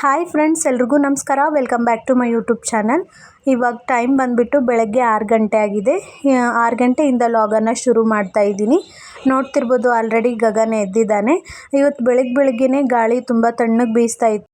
Hi friends, ಎಲ್ರಿಗೂ ನಮಸ್ಕಾರ. Welcome back to my YouTube channel. ಇವಾಗ ಟೈಮ್ ಬಂದುಬಿಟ್ಟು ಬೆಳಗ್ಗೆ ಆರು ಗಂಟೆ ಆಗಿದೆ. ಆರು ಗಂಟೆಯಿಂದ ಲಾಗನ್ನು ಶುರು ಮಾಡ್ತಾ ಇದ್ದೀನಿ. ನೋಡ್ತಿರ್ಬೋದು ಆಲ್ರೆಡಿ ಗಗನ ಎದ್ದಿದ್ದಾನೆ. ಇವತ್ತು ಬೆಳಗ್ಗೆ ಬೆಳಗ್ಗೆನೇ ಗಾಳಿ ತುಂಬ ತಣ್ಣಗೆ ಬೀಸ್ತಾ ಇತ್ತು.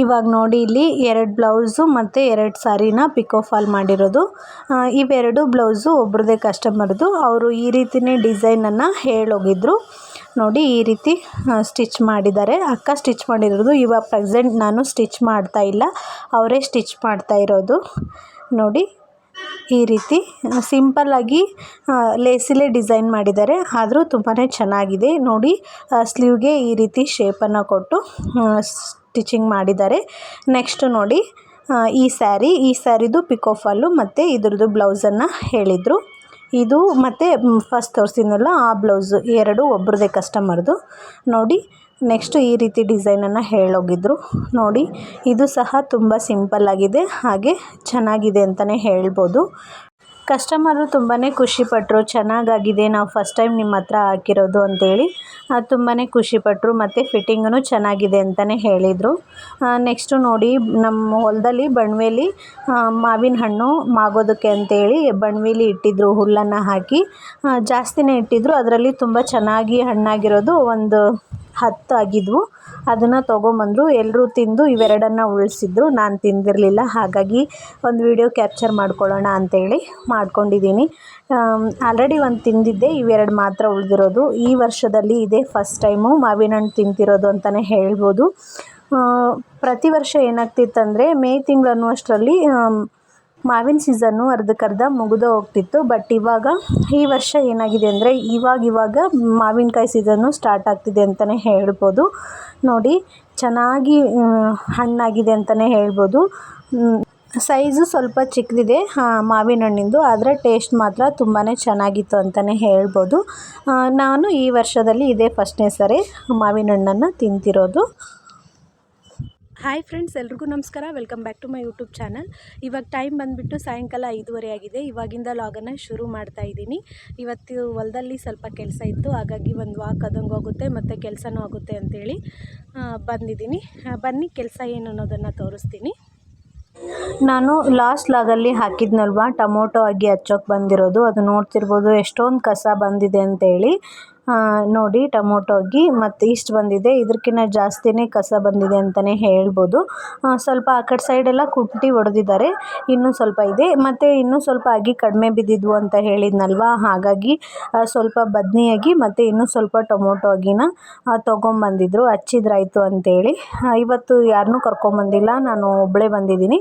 ಇವಾಗ ನೋಡಿ ಇಲ್ಲಿ ಎರಡು ಬ್ಲೌಸು ಮತ್ತು ಎರಡು ಸಾರಿನ ಪಿಕೋ ಫಾಲ್ ಮಾಡಿರೋದು. ಇವೆರಡು ಬ್ಲೌಸು ಒಬ್ರದೇ ಕಸ್ಟಮರ್ದು ಅವರು ಈ ರೀತಿನೇ ಡಿಸೈನನ್ನು ಹೇಳೋಗಿದ್ರು. ನೋಡಿ ಈ ರೀತಿ ಸ್ಟಿಚ್ ಮಾಡಿದ್ದಾರೆ. ಅಕ್ಕ ಸ್ಟಿಚ್ ಮಾಡಿರೋದು. ಇವಾಗ ಪ್ರೆಸೆಂಟ್ ನಾನು ಸ್ಟಿಚ್ ಮಾಡ್ತಾ ಇಲ್ಲ. ಅವರೇ ಸ್ಟಿಚ್ ಮಾಡ್ತಾ ಇರೋದು. ನೋಡಿ ಈ ರೀತಿ ಸಿಂಪಲ್ಲಾಗಿ ಲೇಸಿಲೇ ಡಿಸೈನ್ ಮಾಡಿದ್ದಾರೆ. ಆದರೂ ತುಂಬಾ ಚೆನ್ನಾಗಿದೆ. ನೋಡಿ ಸ್ಲೀವ್ಗೆ ಈ ರೀತಿ ಶೇಪನ್ನು ಕೊಟ್ಟು ಸ್ಟಿಚಿಂಗ್ ಮಾಡಿದ್ದಾರೆ. ನೆಕ್ಸ್ಟ್ ನೋಡಿ ಈ ಸ್ಯಾರಿ, ಈ ಸ್ಯಾರಿದು ಪಿಕೋ ಫಾಲು ಮತ್ತು ಇದ್ರದ್ದು ಬ್ಲೌಸನ್ನು ಹೇಳಿದರು. ಇದು ಮತ್ತು ಫಸ್ಟ್ ತೋರಿಸಿದ್ನಲ್ಲ, ಆ ಬ್ಲೌಸು ಎರಡು ಒಬ್ರದೇ ಕಸ್ಟಮರ್ದು. ನೋಡಿ, ನೆಕ್ಸ್ಟ್ ಈ ರೀತಿ ಡಿಸೈನನ್ನು ಹೇಳೋಗಿದ್ರು. ನೋಡಿ, ಇದು ಸಹ ತುಂಬ ಸಿಂಪಲ್ಲಾಗಿದೆ, ಹಾಗೆ ಚೆನ್ನಾಗಿದೆ ಅಂತಲೇ ಹೇಳ್ಬೋದು. ಕಸ್ಟಮರು ತುಂಬಾ ಖುಷಿಪಟ್ಟರು ಚೆನ್ನಾಗಾಗಿದೆ, ನಾವು ಫಸ್ಟ್ ಟೈಮ್ ನಿಮ್ಮ ಹತ್ರ ಹಾಕಿರೋದು ಅಂತೇಳಿ ತುಂಬಾ ಖುಷಿಪಟ್ಟರು ಮತ್ತು ಫಿಟ್ಟಿಂಗೂ ಚೆನ್ನಾಗಿದೆ ಅಂತಲೇ ಹೇಳಿದರು. ನೆಕ್ಸ್ಟು ನೋಡಿ ನಮ್ಮ ಹೊಲದಲ್ಲಿ ಬಣ್ವೇಲಿ ಮಾವಿನ ಹಣ್ಣು ಮಾಗೋದಕ್ಕೆ ಅಂತೇಳಿ ಬಣ್ವೇಲಿ ಇಟ್ಟಿದ್ರು, ಹುಲ್ಲನ್ನು ಹಾಕಿ. ಜಾಸ್ತಿನೇ ಇಟ್ಟಿದ್ರು, ಅದರಲ್ಲಿ ತುಂಬ ಚೆನ್ನಾಗಿ ಹಣ್ಣಾಗಿರೋದು ಒಂದು ಹತ್ತು ಆಗಿದ್ವು ಅದನ್ನು ತೊಗೊಂಬಂದರು. ಎಲ್ಲರೂ ತಿಂದು ಇವೆರಡನ್ನು ಉಳಿಸಿದ್ರು. ನಾನು ತಿಂದಿರಲಿಲ್ಲ. ಹಾಗಾಗಿ ಒಂದು ವಿಡಿಯೋ ಕ್ಯಾಪ್ಚರ್ ಮಾಡ್ಕೊಳ್ಳೋಣ ಅಂತೇಳಿ ಮಾಡ್ಕೊಂಡಿದ್ದೀನಿ ಆಲ್ರೆಡಿ ಒಂದು ತಿಂದಿದ್ದೆ. ಇವೆರಡು ಮಾತ್ರ ಉಳಿದಿರೋದು. ಈ ವರ್ಷದಲ್ಲಿ ಇದೇ ಫಸ್ಟ್ ಟೈಮು ಮಾವಿನ ಹಣ್ಣು ತಿಂತಿರೋದು ಅಂತಲೇ ಹೇಳ್ಬೋದು. ಪ್ರತಿ ವರ್ಷ ಏನಾಗ್ತಿತ್ತಂದರೆ ಮೇ ತಿಂಗಳು ಅನ್ನುವಷ್ಟರಲ್ಲಿ ಮಾವಿನ ಸೀಸನ್ನು ಅರ್ಧಕ್ಕರ್ಧ ಮುಗಿದು ಹೋಗ್ತಿತ್ತು ಬಟ್ ಇವಾಗ ಈ ವರ್ಷ ಏನಾಗಿದೆ ಅಂದರೆ ಇವಾಗ ಇವಾಗ ಮಾವಿನಕಾಯಿ ಸೀಸನ್ನು ಸ್ಟಾರ್ಟ್ ಆಗ್ತಿದೆ ಅಂತಲೇ ಹೇಳ್ಬೋದು. ನೋಡಿ, ಚೆನ್ನಾಗಿ ಹಣ್ಣಾಗಿದೆ ಅಂತಲೇ ಹೇಳ್ಬೋದು. ಸೈಜು ಸ್ವಲ್ಪ ಚಿಕ್ಕದಿದೆ ಮಾವಿನ ಹಣ್ಣಿಂದು, ಆದರೆ ಟೇಸ್ಟ್ ಮಾತ್ರ ತುಂಬಾ ಚೆನ್ನಾಗಿತ್ತು ಅಂತಲೇ ಹೇಳ್ಬೋದು. ನಾನು ಈ ವರ್ಷದಲ್ಲಿ ಇದೇ ಫಸ್ಟ್ನೇ ಸರಿ ಮಾವಿನ ಹಣ್ಣನ್ನು ತಿಂತಿರೋದು. ಹಾಯ್ ಫ್ರೆಂಡ್ಸ್, ಎಲ್ರಿಗೂ ನಮಸ್ಕಾರ. Welcome back to my YouTube channel. ಇವಾಗ ಟೈಮ್ ಬಂದುಬಿಟ್ಟು ಸಾಯಂಕಾಲ ಐದುವರೆ ಆಗಿದೆ. ಇವಾಗಿಂದ ಲಾಗನ್ನು ಶುರು ಮಾಡ್ತಾ ಇದ್ದೀನಿ. ಇವತ್ತು ಹೊಲದಲ್ಲಿ ಸ್ವಲ್ಪ ಕೆಲಸ ಇತ್ತು. ಹಾಗಾಗಿ ಒಂದು ವಾಕ್ ಆದಂಗೆ ಹೋಗುತ್ತೆ, ಮತ್ತು ಕೆಲಸನೂ ಆಗುತ್ತೆ ಅಂತೇಳಿ ಬಂದಿದ್ದೀನಿ. ಬನ್ನಿ, ಕೆಲಸ ಏನು ಅನ್ನೋದನ್ನು ತೋರಿಸ್ತೀನಿ. ನಾನು ಲಾಸ್ಟ್ ಲಾಗಲ್ಲಿ ಹಾಕಿದ್ನಲ್ವಾ, ಟೊಮೊಟೊ ಆಗಿ ಹಚ್ಚೋಕೆ ಬಂದಿರೋದು. ಅದು ನೋಡ್ತಿರ್ಬೋದು ಎಷ್ಟೊಂದು ಕಸ ಬಂದಿದೆ ಅಂತೇಳಿ. ನೋಡಿ, ಟೊಮೊಟೊ ಅಗಿ ಮತ್ತು ಇಷ್ಟು ಬಂದಿದೆ. ಇದ್ರಕ್ಕಿಂತ ಜಾಸ್ತಿನೇ ಕಸ ಬಂದಿದೆ ಅಂತಲೇ ಹೇಳ್ಬೋದು. ಸ್ವಲ್ಪ ಆ ಕಡೆ ಸೈಡೆಲ್ಲ ಕುಂಟಿ ಹೊಡೆದಿದ್ದಾರೆ ಇನ್ನೂ ಸ್ವಲ್ಪ ಇದೆ. ಮತ್ತು ಇನ್ನೂ ಸ್ವಲ್ಪ ಅಗಿ ಕಡಿಮೆ ಬಿದ್ದಿದ್ವು ಅಂತ ಹೇಳಿದ್ನಲ್ವ? ಹಾಗಾಗಿ ಸ್ವಲ್ಪ ಬದ್ನಿಯಾಗಿ ಮತ್ತು ಇನ್ನೂ ಸ್ವಲ್ಪ ಟೊಮೊಟೊ ಅಗಿನ ತೊಗೊಂಬಂದಿದ್ರು, ಹಚ್ಚಿದ್ರಾಯ್ತು ಅಂತೇಳಿ. ಇವತ್ತು ಯಾರನ್ನೂ ಕರ್ಕೊಂಬಂದಿಲ್ಲ ನಾನು ಒಬ್ಬಳೇ ಬಂದಿದ್ದೀನಿ.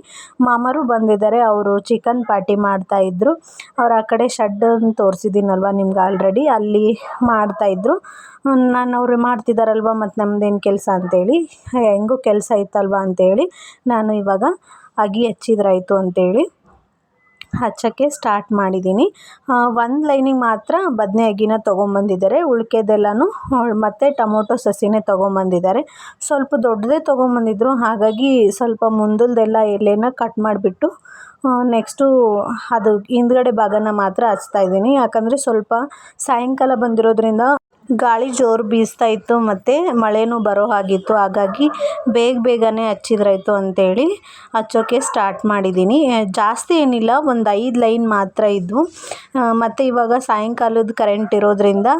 ಮಾಮರು ಬಂದಿದ್ದಾರೆ. ಅವರು ಚಿಕನ್ ಪಾರ್ಟಿ ಮಾಡ್ತಾಯಿದ್ರು ಅವ್ರು ಆ ಕಡೆ ಶೆಡ್ಡನ್ನು ತೋರಿಸಿದ್ದೀನಲ್ವ ನಿಮ್ಗೆ ಆಲ್ರೆಡಿ ಅಲ್ಲಿ ಮಾಡ್ತಾಯಿದ್ರು ನಾನು ಅವರು ಮಾಡ್ತಿದ್ದಾರಲ್ವ ಮತ್ತು ನಮ್ಮದೇನು ಕೆಲಸ ಅಂತೇಳಿ. ಹೆಂಗೂ ಕೆಲಸ ಇತ್ತಲ್ವ ಅಂತೇಳಿ ನಾನು ಇವಾಗ ಅಗಿ ಹಚ್ಚಿದ್ರಾಯಿತು ಅಂತೇಳಿ ಹಚ್ಚೋಕ್ಕೆ ಸ್ಟಾರ್ಟ್ ಮಾಡಿದ್ದೀನಿ ಒಂದು ಲೈನಿಗೆ ಮಾತ್ರ ಬದನೆ ಅಗಿನ ತೊಗೊಂಬಂದಿದ್ದಾರೆ. ಉಳ್ಕೆದೆಲ್ಲನೂ ಮತ್ತು ಟೊಮೊಟೊ ಸಸಿನೇ ತೊಗೊಂಬಂದಿದ್ದಾರೆ. ಸ್ವಲ್ಪ ದೊಡ್ಡದೇ ತೊಗೊಂಬಂದಿದ್ರು. ಹಾಗಾಗಿ ಸ್ವಲ್ಪ ಮುಂದಲ್ದೆಲ್ಲ ಎಲೆನ ಕಟ್ ಮಾಡಿಬಿಟ್ಟು ನೆಕ್ಸ್ಟು ಅದು ಹಿಂದ್ಗಡೆ ಭಾಗನ ಮಾತ್ರ ಹಚ್ತಾ ಇದ್ದೀನಿ. ಯಾಕಂದರೆ ಸ್ವಲ್ಪ ಸಾಯಂಕಾಲ ಬಂದಿರೋದ್ರಿಂದ ಗಾಳಿ ಜೋರು ಬೀಸ್ತಾ ಇತ್ತು ಮತ್ತು ಮಳೆನೂ ಬರೋ ಹಾಗಿತ್ತು. ಹಾಗಾಗಿ ಬೇಗ ಬೇಗನೆ ಹಚ್ಚಿದ್ರಾಯ್ತು ಅಂತೇಳಿ ಹಚ್ಚೋಕ್ಕೆ ಸ್ಟಾರ್ಟ್ ಮಾಡಿದ್ದೀನಿ. ಜಾಸ್ತಿ ಏನಿಲ್ಲ, ಒಂದು ಐದು ಲೈನ್ ಮಾತ್ರ ಇದ್ವು. ಮತ್ತು ಇವಾಗ ಸಾಯಂಕಾಲದ ಕರೆಂಟ್ ಇರೋದ್ರಿಂದ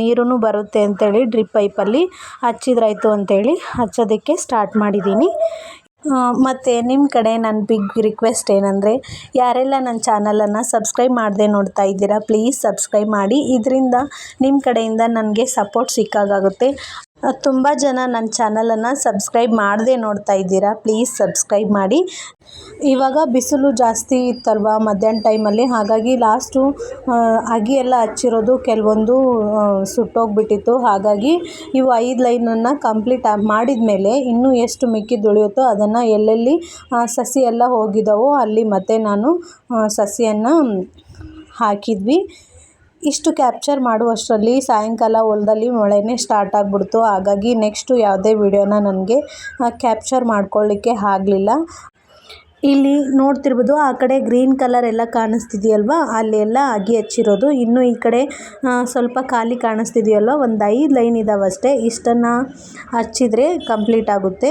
ನೀರೂ ಬರುತ್ತೆ ಅಂತೇಳಿ ಡ್ರಿಪ್ ಪೈಪಲ್ಲಿ ಹಚ್ಚಿದ್ರಾಯ್ತು ಅಂತೇಳಿ ಹಚ್ಚೋದಕ್ಕೆ ಸ್ಟಾರ್ಟ್ ಮಾಡಿದ್ದೀನಿ. ಮತ್ತು ನಿಮ್ಮ ಕಡೆ ನನ್ನ ಬಿಗ್ ರಿಕ್ವೆಸ್ಟ್ ಏನಂದರೆ, ಯಾರೆಲ್ಲ ನನ್ನ ಚಾನಲನ್ನು ಸಬ್ಸ್ಕ್ರೈಬ್ ಮಾಡದೆ ನೋಡ್ತಾ ಇದ್ದೀರಾ ಪ್ಲೀಸ್ ಸಬ್ಸ್ಕ್ರೈಬ್ ಮಾಡಿ. ಇದರಿಂದ ನಿಮ್ಮ ಕಡೆಯಿಂದ ನನಗೆ ಸಪೋರ್ಟ್ ಸಿಕ್ಕಾಗುತ್ತೆ ತುಂಬ ಜನ ನನ್ನ ಚಾನಲನ್ನು ಸಬ್ಸ್ಕ್ರೈಬ್ ಮಾಡದೆ ನೋಡ್ತಾ ಇದ್ದೀರಾ ಪ್ಲೀಸ್ ಸಬ್ಸ್ಕ್ರೈಬ್ ಮಾಡಿ. ಇವಾಗ ಬಿಸಿಲು ಜಾಸ್ತಿ ಇತ್ತಲ್ವ ಮಧ್ಯಾಹ್ನ ಟೈಮಲ್ಲಿ ಹಾಗಾಗಿ ಲಾಸ್ಟು ಅಗಿ ಎಲ್ಲ ಹಚ್ಚಿರೋದು ಕೆಲವೊಂದು ಸುಟ್ಟೋಗ್ಬಿಟ್ಟಿತ್ತು. ಹಾಗಾಗಿ ಇವು ಐದು ಲೈನನ್ನು ಕಂಪ್ಲೀಟ್ ಮಾಡಿದ ಮೇಲೆ ಇನ್ನೂ ಎಷ್ಟು ಮಿಕ್ಕಿದ್ದು ಉಳಿಯುತ್ತೋ ಅದನ್ನು ಎಲ್ಲೆಲ್ಲಿ ಸಸಿ ಎಲ್ಲ ಹೋಗಿದ್ದಾವೋ ಅಲ್ಲಿ ಮತ್ತೆ ನಾನು ಸಸಿಯನ್ನು ಹಾಕಿದ್ವಿ. ಇಷ್ಟು ಕ್ಯಾಪ್ಚರ್ ಮಾಡುವಷ್ಟರಲ್ಲಿ ಸಾಯಂಕಾಲ ಹೊಲದಲ್ಲಿ ಮಳೆನೇ ಸ್ಟಾರ್ಟ್ ಆಗಿಬಿಡ್ತು. ಹಾಗಾಗಿ ನೆಕ್ಸ್ಟು ಯಾವುದೇ ವಿಡಿಯೋನ ನನಗೆ ಕ್ಯಾಪ್ಚರ್ ಮಾಡ್ಕೊಳ್ಳಿಕ್ಕೆ ಆಗಲಿಲ್ಲ. ಇಲ್ಲಿ ನೋಡ್ತಿರ್ಬೋದು, ಆ ಕಡೆ ಗ್ರೀನ್ ಕಲರ್ ಎಲ್ಲ ಕಾಣಿಸ್ತಿದೆಯಲ್ವ? ಅಲ್ಲೆಲ್ಲ ಅಗಿ ಹಚ್ಚಿರೋದು. ಇನ್ನು ಈ ಕಡೆ ಸ್ವಲ್ಪ ಖಾಲಿ ಕಾಣಿಸ್ತಿದೆಯಲ್ವ? ಒಂದು ಐದು ಲೈನ್ ಇದ್ದಾವಷ್ಟೇ ಇಷ್ಟನ್ನು ಹಚ್ಚಿದರೆ ಕಂಪ್ಲೀಟ್ ಆಗುತ್ತೆ.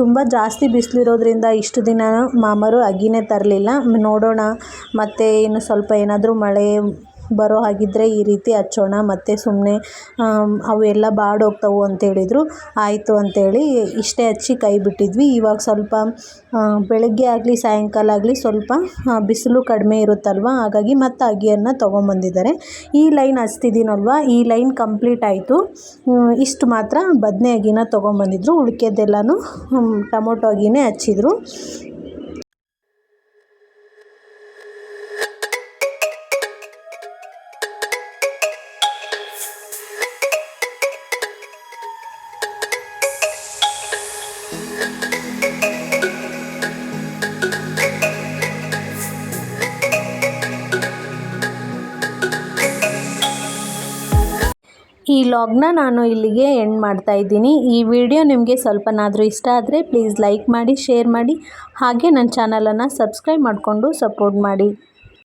ತುಂಬ ಜಾಸ್ತಿ ಬಿಸಿಲಿರೋದ್ರಿಂದ ಇಷ್ಟು ದಿನ ಮಾಮರು ಅಗಿನೇ ತರಲಿಲ್ಲ. ನೋಡೋಣ. ಮತ್ತು ಇನ್ನು ಸ್ವಲ್ಪ ಏನಾದರೂ ಮಳೆ ಬರೋ ಹಾಗಿದ್ದರೆ ಈ ರೀತಿ ಹಚ್ಚೋಣ, ಮತ್ತು ಸುಮ್ಮನೆ ಅವು ಎಲ್ಲ ಬಾಡೋಗ್ತವೆ ಅಂತೇಳಿದರು. ಆಯಿತು ಅಂತೇಳಿ ಇಷ್ಟೇ ಹಚ್ಚಿ ಕೈ ಬಿಟ್ಟಿದ್ವಿ. ಇವಾಗ ಸ್ವಲ್ಪ ಬೆಳಗ್ಗೆ ಆಗಲಿ, ಸಾಯಂಕಾಲ ಆಗಲಿ ಸ್ವಲ್ಪ ಬಿಸಿಲು ಕಡಿಮೆ ಇರುತ್ತಲ್ವ? ಹಾಗಾಗಿ ಮತ್ತೆ ಅಗಿಯನ್ನು ತೊಗೊಂಬಂದಿದ್ದಾರೆ. ಈ ಲೈನ್ ಹಚ್ತಿದ್ದೀನಲ್ವ? ಈ ಲೈನ್ ಕಂಪ್ಲೀಟ್ ಆಯಿತು. ಇಷ್ಟು ಮಾತ್ರ. ಬದನೆ ಅಗಿನ ತೊಗೊಂಬಂದಿದ್ರು. ಉಳ್ಕೆದೆಲ್ಲನೂ ಟೊಮೊಟೊ ಅಗಿನೇ ಹಚ್ಚಿದ್ರು. ಈ ಲಾಗ್ನ ನಾನು ಇಲ್ಲಿಗೆ ಎಂಡ್ ಮಾಡ್ತಾ ಇದ್ದೀನಿ. ಈ ವಿಡಿಯೋ ನಿಮಗೆ ಸ್ವಲ್ಪನಾದರೂ ಇಷ್ಟ ಆದರೆ ಪ್ಲೀಸ್ ಲೈಕ್ ಮಾಡಿ ಶೇರ್ ಮಾಡಿ, ಹಾಗೆ ನನ್ನ ಚಾನಲನ್ನು ಸಬ್ಸ್ಕ್ರೈಬ್ ಮಾಡಿಕೊಂಡು ಸಪೋರ್ಟ್ ಮಾಡಿ.